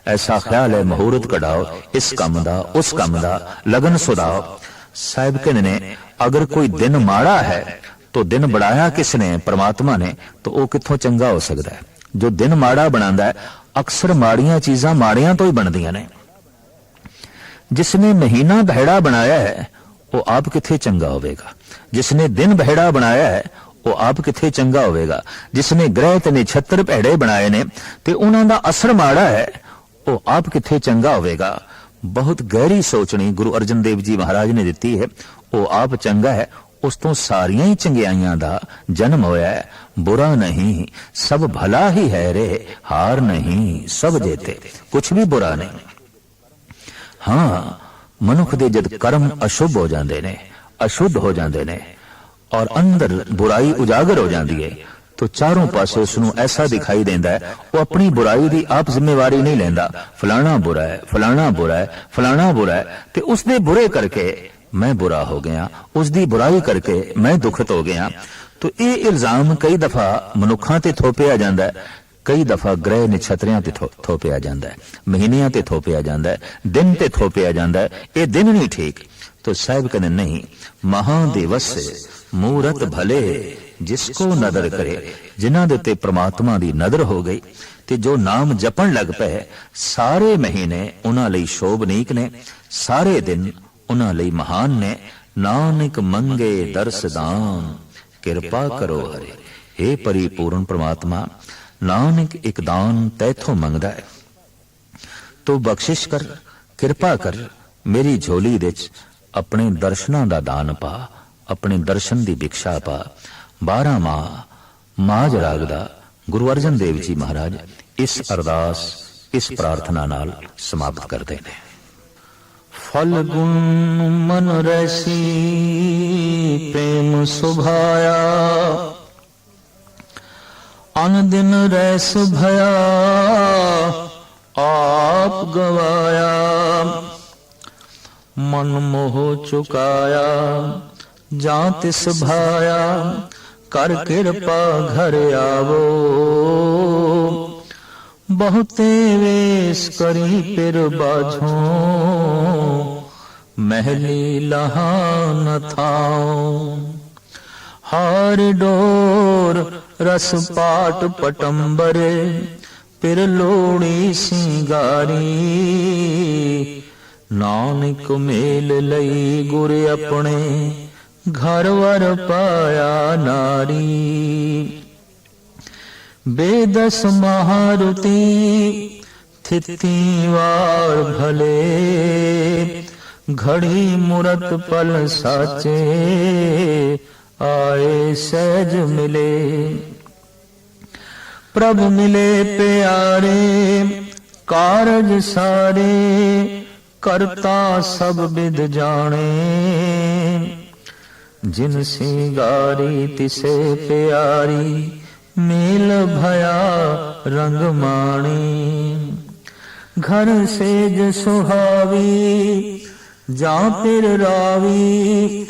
ਐਸਾ ਖਿਆਲ ਹੈ, ਮਹੂਰਤ ਕਢਾਓ, ਇਸ ਕੰਮ ਦਾ, ਉਸ ਕੰਮ ਦਾ, ਲਗਨ ਸੁਦਾਓ ਸਾਹਿਬ ਕਹਿੰਦੇ ਨੇ, ਅਗਰ ਕੋਈ ਦਿਨ ਮਾੜਾ ਹੈ, ਤਾਂ ਦਿਨ ਬਣਾਇਆ ਕਿਸ ਨੇ? ਪ੍ਰਮਾਤਮਾ ਨੇ, ਤਾਂ ਉਹ ਕਿੱਥੋਂ ਚੰਗਾ ਹੋ ਸਕਦਾ ਹੈ? ਜੋ ਦਿਨ ਮਾੜਾ ਬਣਾਉਂਦਾ ਹੈ ਅਕਸਰ ਮਾੜੀਆਂ ਚੀਜ਼ਾਂ ਮਾੜੀਆਂ ਤੋਂ ਹੀ ਬਣਦੀਆਂ ਨੇ। ਜਿਸ ਨੇ ਮਹੀਨਾ ਬਹਿੜਾ ਬਣਾਇਆ ਹੈ, ਉਹ ਆਪ ਕਿੱਥੇ ਚੰਗਾ ਹੋਵੇਗਾ? ਜਿਸ ਨੇ ਦਿਨ ਬਹਿੜਾ ਬਣਾਇਆ ਹੈ, ਉਹ ਆਪ ਕਿੱਥੇ ਚੰਗਾ ਹੋਵੇਗਾ? ਜਿਸ ਨੇ ਗ੍ਰਹਿ ਤੇ ਨਛੱਤਰ ਭੈੜੇ ਬਣਾਏ ਨੇ ਤੇ ਉਹਨਾਂ ਦਾ ਅਸਰ ਮਾੜਾ ਹੈ, ਉਹ ਆਪ ਕਿੱਥੇ ਚੰਗਾ ਹੋਵੇਗਾ? ਬਹੁਤ ਗਹਿਰੀ ਸੋਚਣੀ ਗੁਰੂ ਅਰਜਨ ਦੇਵ ਜੀ ਮਹਾਰਾਜ ਨੇ ਦਿੱਤੀ ਹੈ, ਉਹ ਆਪ ਚੰਗਾ ਹੈ ਉਸ ਤੋਂ ਸਾਰੀਆਂ ਹੀ ਚੰਗਿਆਈਆਂ ਦਾ ਜਨਮ ਹੋਇਆ ਬੁਰਾ ਨਹੀਂ, ਸਭ ਭਲਾ ਹੀ ਹੈ ਰੇ, ਹਾਰ ਨਹੀਂ, ਸਭ ਜੇਤੇ ਕੁਝ ਵੀ ਬੁਰਾ ਨਹੀਂ। ਹਾਂ, ਮਨੁੱਖ ਦੇ ਜਦ ਕਰਮ ਅਸ਼ੁਭ ਹੋ ਜਾਂਦੇ ਨੇ, ਅਸ਼ੁੱਧ ਹੋ ਜਾਂਦੇ ਨੇ ਔਰ ਅੰਦਰ ਬੁਰਾਈ ਉਜਾਗਰ ਹੋ ਜਾਂਦੀ ਹੈ ਤੋ ਚਾਰੋਂ ਪਾਸੇ ਉਸ ਨੂੰ ਐਸਾ ਦਿਖਾਈ ਦਿੰਦਾ ਹੈ, ਉਹ ਆਪਣੀ ਬੁਰਾਈ ਦੀ ਆਪ ਜ਼ਿੰਮੇਵਾਰੀ ਨਹੀਂ ਲੈਂਦਾ। ਫਲਾਣਾ ਬੁਰਾ ਹੈ, ਫਲਾਣਾ ਬੁਰਾ ਹੈ, ਫਲਾਣਾ ਬੁਰਾ ਹੈ ਤੇ ਉਸ ਦੇ ਬੁਰੇ ਕਰਕੇ ਮੈਂ ਬੁਰਾ ਹੋ ਗਿਆ ਉਸ ਦੀ ਬੁਰਾਈ ਕਰਕੇ ਮੈਂ ਦੁਖਤ ਹੋ ਗਿਆ। ਤੋ ਇਹ ਇਲਜ਼ਾਮ ਕਈ ਦਫਾ ਮਨੁੱਖਾਂ ਤੇ ਥੋਪਿਆ ਜਾਂਦਾ ਹੈ। ਕਈ ਦਫਾ ਗ੍ਰਹਿ ਨਛਤਰਿਆਂ ਤੇ ਥੋਪਿਆ ਜਾਂਦਾ ਹੈ। ਮਹੀਨਿਆਂ ਤੇ ਥੋਪਿਆ ਜਾਂਦਾ ਹੈ। ਦਿਨ ਤੇ ਥੋਪਿਆ ਜਾਂਦਾ ਹੈ। ਇਹ ਦਿਨ ਨਹੀਂ ਠੀਕ। ਤੋ ਸਾਹਿਬ ਕਹਿੰਦੇ, ਨਹੀਂ ਮਹਾ ਦਿਵਸ ਮੂਰਤ ਭਲੇ ਜਿਸ ਕੋ ਨਦਰ ਕਰੇ। ਜਿਨ੍ਹਾਂ ਦੇ ਉੱਤੇ ਪ੍ਰਮਾਤਮਾ ਦੀ ਨਦਰ ਹੋ ਗਈ। ਤੇ ਜੋ ਨਾਮ ਜਪਣ ਲੱਗ ਪਏ, ਸਾਰੇ ਮਹੀਨੇ ਉਹਨਾਂ ਲਈ ਸ਼ੋਭਨੀਕ ਨੇ। ਸਾਰੇ ਦਿਨ ਉਹਨਾਂ ਲਈ ਮਹਾਨ ਨੇ, ਨਾਨਕ ਮੰਗੇ ਦਰਸ ਕਿਰਪਾ ਕਰੋ ਹਰੇ। हे ਪਰਿਪੂਰਨ ਪ੍ਰਮਾਤਮਾ, ਨਾਨਕ ਇੱਕ ਦਾਨ ਤੈਥੋਂ ਮੰਗਦਾ ਹੈ। ਤੂੰ ਬਖਸ਼ਿਸ਼ ਕਰ, ਕਿਰਪਾ ਕਰ, ਮੇਰੀ ਝੋਲੀ ਦੇ ਵਿੱਚ ਆਪਣੇ ਦਰਸ਼ਨਾਂ ਦਾ ਦਾਨ ਪਾ, ਆਪਣੇ ਦਰਸ਼ਨ ਦੀ ਭਿਕਸ਼ਾ ਪਾ। 12 ਮਾਹ ਮਾਜ ਰਾਗ ਦਾ ਗੁਰੂ ਅਰਜਨ ਦੇਵ ਜੀ ਮਹਾਰਾਜ ਇਸ ਅਰਦਾਸ, ਇਸ ਪ੍ਰਾਰਥਨਾ ਨਾਲ ਸਮਾਪਤ ਕਰਦੇ ਨੇ। ਫਲ ਗੁਣ ਮਨ ਰੈਸੀ ਪ੍ਰੇਮ ਸੁਭਾਇਆ ਅਨ ਦਿਨ ਰੈਸ ਭਇਆ ਆਪ ਗਵਾਇਆ ਮਨ ਮੋਹ ਚੁਕਾਇਆ ਜਾਂ ਤਿਸ ਭਾਇਆ ਕਰ ਕਿਰਪਾ ਘਰ ਆਵੋ ਬਹੁਤੇ ਵੇਸ ਕਰੀ ਪਿਰ ਬਾਝੋਂ। ਮਹਿਲੀ ਲਹਾ ਨ ਥਾਉ। ਹਾਰ ਡੋਰ ਰਸ ਪਾਟ ਪਟੰਬਰੇ ਪਿਰ ਲੋੜੀ ਸਿੰਗਾਰੀ। ਨਾਨਕ ਮੇਲ ਲਈ ਗੁਰ ਆਪਣੇ, ਘਰ ਵਰ ਪਾਇਆ ਨਾਰੀ। ਬੇਦਸ ਮਹਾਰਤੀ, ਥਿਤੀ ਵਾਰ ਭਲੇ। ਘੜੀ ਮੁਰਤ ਪਲ ਸਾਚੇ, ਆਏ ਸਹਿਜ ਮਿਲੇ। ਪ੍ਰਭ ਮਿਲੇ ਪਿਆਰੇ, ਕਾਰਜ ਸਾਰੇ, ਕਰਤਾ ਸਭ ਬਿਦ ਜਾਣੇ। ਜਿਨ ਸਿੰਗਾਰੀ ਤਿਸੇ ਪਿਆਰੀ ਮੇਲ ਭਇਆ ਰੰਗ ਮਾਣੀ। ਘਰ ਸੇਜ ਸੁਹਾਵੀ, ਜਾਂ ਪਿਰ ਰਾਵੀ।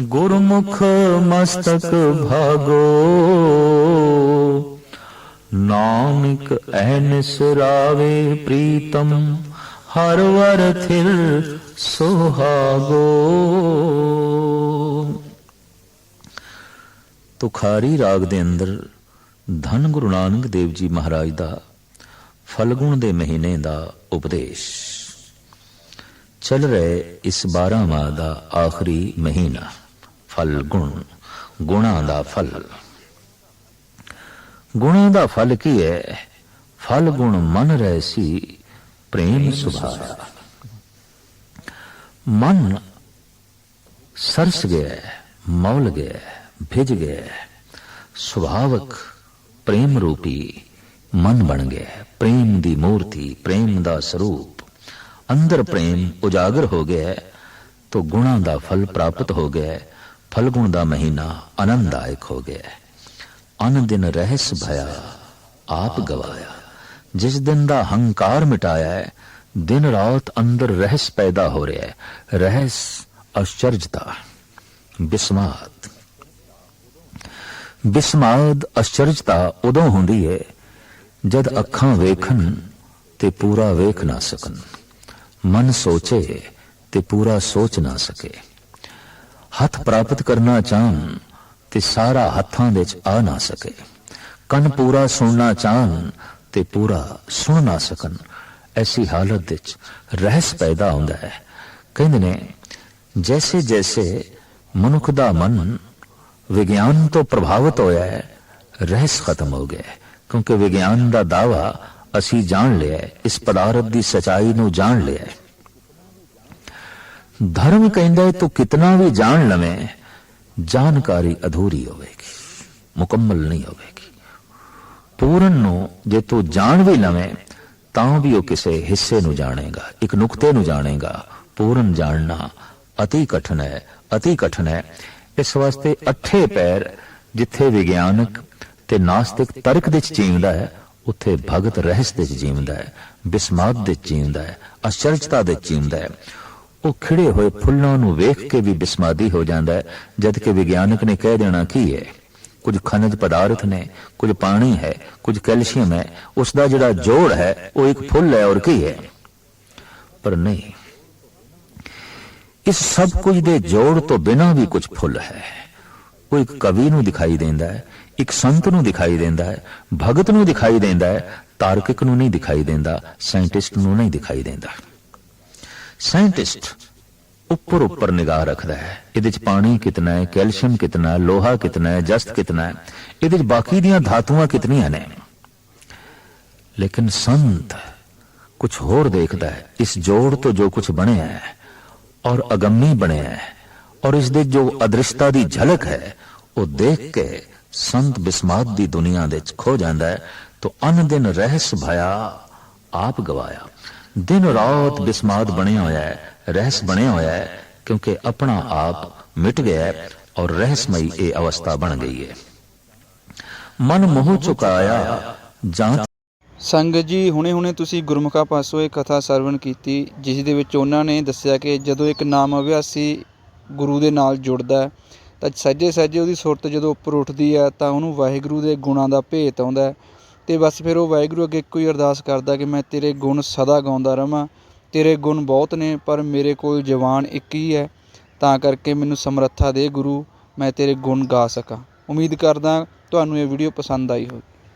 ਗੁਰਮੁਖ ਮਸਤਕ ਭਾਗੋ। ਨਾਨਕ ਐਨਿਸ ਰਾਵੇ ਪ੍ਰੀਤਮ, ਹਰ ਵਰ ਥਿਰ ਸੁਹਾਗੋ। ਤੁਖਾਰੀ ਰਾਗ ਦੇ ਅੰਦਰ ਧੰਨ ਗੁਰੂ ਨਾਨਕ ਦੇਵ ਜੀ ਮਹਾਰਾਜ ਦਾ ਫਲਗੁਣ ਦੇ ਮਹੀਨੇ ਦਾ ਉਪਦੇਸ਼। ਚੱਲ ਰਹੇ ਇਸ 12 ਮਾਹ ਦਾ ਆਖਰੀ ਮਹੀਨਾ, ਫਲਗੁਣ, ਗੁਣਾ ਦਾ ਫਲ। ਗੁਣਾ ਦਾ ਫਲ ਕੀ ਹੈ? ਫਲ ਗੁਣ ਮਨ ਰਹਿ ਸੀ ਪ੍ਰੇਮ ਸੁਭਾਇਆ ਮਨ ਸਰਸ ਗਿਆ ਮੌਲ ਗਿਆ। ਭਿਜ ਗਿਆ ਸੁਭਾਵਕ ਪ੍ਰੇਮ ਰੂਪੀ ਮਨ ਬਣ ਗਿਆ ਪ੍ਰੇਮ ਦੀ ਮੂਰਤੀ, ਪ੍ਰੇਮ ਦਾ ਸਰੂਪ। ਅੰਦਰ ਪ੍ਰੇਮ ਉਜਾਗਰ ਹੋ ਗਿਆ, ਤੋ ਗੁਣਾ ਦਾ ਫਲ ਪ੍ਰਾਪਤ ਹੋ ਗਿਆ, ਫਲਗੁਣ ਦਾ ਮਹੀਨਾ ਆਨੰਦਾਇਕ ਹੋ ਗਿਆ। ਅਨ ਦਿਨ ਰਹਿਸ ਭਇਆ ਆਪ ਗਵਾਇਆ। ਜਿਸ ਦਿਨ ਦਾ ਹੰਕਾਰ ਮਿਟਾਇਆ ਹੈ ਦਿਨ ਰਾਤ ਅੰਦਰ ਰਹਿਸ ਪੈਦਾ ਹੋ ਰਿਹਾ ਹੈ ਰਹਿਸ ਅਚਰਜਤਾ ਬਿਸਮਾਤ। ਬਿਸਮਾਦ ਅਚਰਜਤਾ ਉਦੋਂ ਹੁੰਦੀ ਹੈ ਜਦ ਅੱਖਾਂ ਵੇਖਣ ਤੇ ਪੂਰਾ ਵੇਖ ਨਾ ਸਕਣ, ਮਨ ਸੋਚੇ ਤੇ ਪੂਰਾ ਸੋਚ ਨਾ ਸਕੇ। ਹੱਥ ਪ੍ਰਾਪਤ ਕਰਨਾ ਚਾਹਣ ਤੇ ਸਾਰਾ ਹੱਥਾਂ ਵਿੱਚ ਆ ਨਾ ਸਕੇ। ਕੰਨ ਪੂਰਾ ਸੁਣਨਾ ਚਾਹਣ ਤੇ ਪੂਰਾ ਸੁਣ ਨਾ ਸਕਣ, ਐਸੀ ਹਾਲਤ ਵਿੱਚ ਰਹਿਸ ਪੈਦਾ ਹੁੰਦਾ ਹੈ। ਕਹਿੰਦੇ ਨੇ ਜੈਸੇ ਜੈਸੇ ਮਨੁੱਖ ਦਾ ਮਨ ਵਿਗਿਆਨ ਤੋਂ ਪ੍ਰਭਾਵਿਤ ਹੋਇਆ ਹੈ, ਰਹਿਸ ਖਤਮ ਹੋ ਗਿਆ ਕਿਉਂਕਿ ਵਿਗਿਆਨ ਦਾ ਦਾਵਾ ਅਸੀਂ ਜਾਣ ਲਿਆ ਇਸ ਪਦਾਰਥ ਦੀ ਸਚਾਈ ਨੂੰ ਜਾਣ ਲਿਆ ਧਰਮ ਕਹਿੰਦਾ ਹੈ, ਤੂੰ ਕਿਤਨਾ ਵੀ ਜਾਣ ਲਵੇਂ, ਜਾਣਕਾਰੀ ਅਧੂਰੀ ਹੋਵੇਗੀ, ਮੁਕੰਮਲ ਨਹੀਂ ਹੋਵੇਗੀ। ਪੂਰਨ ਨੂੰ ਜੇ ਤੂੰ ਜਾਣ ਵੀ ਲਵੇਂ, ਤਾਂ ਵੀ ਉਹ ਕਿਸੇ ਹਿੱਸੇ ਨੂੰ ਜਾਣੇਗਾ, ਇੱਕ ਨੁਕਤੇ ਨੂੰ ਜਾਣੇਗਾ। ਪੂਰਨ ਜਾਣਨਾ ਅਤੀ ਕਠਿਨ ਹੈ, ਅਤੀ ਕਠਿਨ ਹੈ। ਇਸ ਵਾਸਤੇ ਅੱਠੇ ਪੈਰ ਜਿੱਥੇ ਵਿਗਿਆਨਕ ਤੇ ਨਾਸਤਿਕ ਤਰਕ ਦੇ ਚ ਜੀਵਦਾ ਹੈ, ਉੱਥੇ ਭਗਤ ਰਹਿਸ ਦੇ ਚ ਜੀਵਦਾ ਹੈ ਬਿਸਮਾਤ ਦੇ ਚ ਜੀਵਦਾ ਹੈ, ਅਚਰਜਤਾ ਦੇ ਚ ਜੀਵਦਾ ਹੈ। ਉਹ ਖਿੜੇ ਹੋਏ ਫੁੱਲਾਂ ਨੂੰ ਵੇਖ ਕੇ ਵੀ ਬਿਸਮਾਦੀ ਹੋ ਜਾਂਦਾ ਹੈ, ਜਦ ਕਿ ਵਿਗਿਆਨਕ ਨੇ ਕਹਿ ਦੇਣਾ ਕੀ ਹੈ? ਕੁਝ ਖਣਜ ਪਦਾਰਥ ਨੇ, ਕੁਝ ਪਾਣੀ ਹੈ, ਕੁਝ ਕੈਲਸ਼ੀਅਮ ਹੈ ਉਸ ਦਾ ਜਿਹੜਾ ਜੋੜ ਹੈ, ਉਹ ਇੱਕ ਫੁੱਲ ਹੈ ਔਰ ਕੀ ਹੈ? ਪਰ ਨਹੀਂ ਇਸ ਸਭ ਕੁਝ ਦੇ ਜੋੜ ਤੋਂ ਬਿਨਾਂ ਵੀ ਕੁਝ ਫੁੱਲ ਹੈ। ਉਹ ਇੱਕ ਕਵੀ ਨੂੰ ਦਿਖਾਈ ਦਿੰਦਾ ਹੈ, ਇੱਕ ਸੰਤ ਨੂੰ ਦਿਖਾਈ ਦਿੰਦਾ ਹੈ, ਭਗਤ ਨੂੰ ਦਿਖਾਈ ਦਿੰਦਾ ਹੈ, ਤਾਰਕਿਕ ਨੂੰ ਨਹੀਂ ਦਿਖਾਈ ਦਿੰਦਾ, ਸਾਇੰਟਿਸਟ ਨੂੰ ਨਹੀਂ ਦਿਖਾਈ ਦਿੰਦਾ। ਸਾਇੰਟਿਸਟ ਉੱਪਰ ਉੱਪਰ ਨਿਗਾਹ ਰੱਖਦਾ ਹੈ। ਇਹਦੇ ਚ ਪਾਣੀ ਕਿਤਨਾ ਹੈ, ਕੈਲਸ਼ੀਅਮ ਕਿਤਨਾ ਹੈ, ਲੋਹਾ ਕਿਤਨਾ ਹੈ, ਜਸਤ ਕਿਤਨਾ ਹੈ, ਇਹਦੇ ਚ ਬਾਕੀ ਦੀਆਂ ਧਾਤੂਆਂ ਕਿਤਨੀਆਂ ਨੇ। ਲੇਕਿਨ ਸੰਤ ਕੁਝ ਹੋਰ ਦੇਖਦਾ ਹੈ। ਇਸ ਜੋੜ ਤੋਂ ਜੋ ਕੁਝ ਬਣਿਆ ਹੈ ਔਰ ਅਗੰਮੀ ਬਣਿਆ ਹੈ ਔਰ ਇਸ ਦੇ ਜੋ ਅਦ੍ਰਿਸ਼ਤਾ ਦੀ ਝਲਕ ਹੈ, ਉਹ ਦੇਖ ਕੇ ਸੰਤ ਬਿਸਮਾਤ ਦੀ ਦੁਨੀਆ ਦੇ ਚ ਖੋ ਜਾਂਦਾ ਹੈ, ਤੋ ਅਨ ਦਿਨ ਰਹਿਸ ਭਇਆ ਆਪ ਗਵਾਇਆ। ਦਿਨ ਰਾਤ ਬਿਸਮਾਤ ਬਣਿਆ ਹੋਇਆ ਹੈ, ਰਹਿਸ ਬਣਿਆ ਹੋਇਆ ਹੈ, ਕਿਉਂਕਿ ਆਪਣਾ ਆਪ ਮਿਟ ਗਿਆ ਹੈ ਔਰ ਰਹਿਸਮਈ ਇਹ ਅਵਸਥਾ ਬਣ ਗਈ ਹੈ। ਮਨ ਮੋਹ ਚੁਕਾਇਆ ਜਾਂ ਸੰਗਤ ਜੀ ਹੁਣੇ-ਹੁਣੇ ਤੁਸੀਂ ਗੁਰਮੁਖਾ ਪਾਸੋਂ ਇਹ ਕਥਾ ਸਰਵਣ ਕੀਤੀ ਜਿਸ ਦੇ ਵਿੱਚ ਉਹਨਾਂ ਨੇ ਦੱਸਿਆ ਕਿ ਜਦੋਂ ਇੱਕ ਨਾਮ ਅਭਿਆਸੀ ਗੁਰੂ ਦੇ ਨਾਲ ਜੁੜਦਾ ਹੈ, ਤਾਂ ਸਹਿਜੇ ਸਹਿਜੇ ਉਹਦੀ ਸੁਰਤ ਜਦੋਂ ਉੱਪਰ ਉੱਠਦੀ ਹੈ ਤਾਂ ਉਹਨੂੰ ਵਾਹਿਗੁਰੂ ਦੇ ਗੁਣਾਂ ਦਾ ਭੇਤ ਆਉਂਦਾ ਹੈ। ਤੇ ਬਸ ਫਿਰ ਉਹ ਵਾਹਿਗੁਰੂ ਅੱਗੇ ਇੱਕੋ ਹੀ ਅਰਦਾਸ ਕਰਦਾ ਕਿ ਮੈਂ ਤੇਰੇ ਗੁਣ ਸਦਾ ਗਾਉਂਦਾ ਰਵਾਂ ਤੇਰੇ ਗੁਣ ਬਹੁਤ ਨੇ ਪਰ ਮੇਰੇ ਕੋਲ ਜਵਾਨ ਇੱਕ ਹੀ ਹੈ ਤਾਂ ਕਰਕੇ ਮੈਨੂੰ ਸਮਰੱਥਾ ਦੇ ਗੁਰੂ ਮੈਂ ਤੇਰੇ ਗੁਣ ਗਾ ਸਕਾਂ। ਉਮੀਦ ਕਰਦਾ ਤੁਹਾਨੂੰ ਇਹ ਵੀਡੀਓ ਪਸੰਦ ਆਈ ਹੋਵੇ।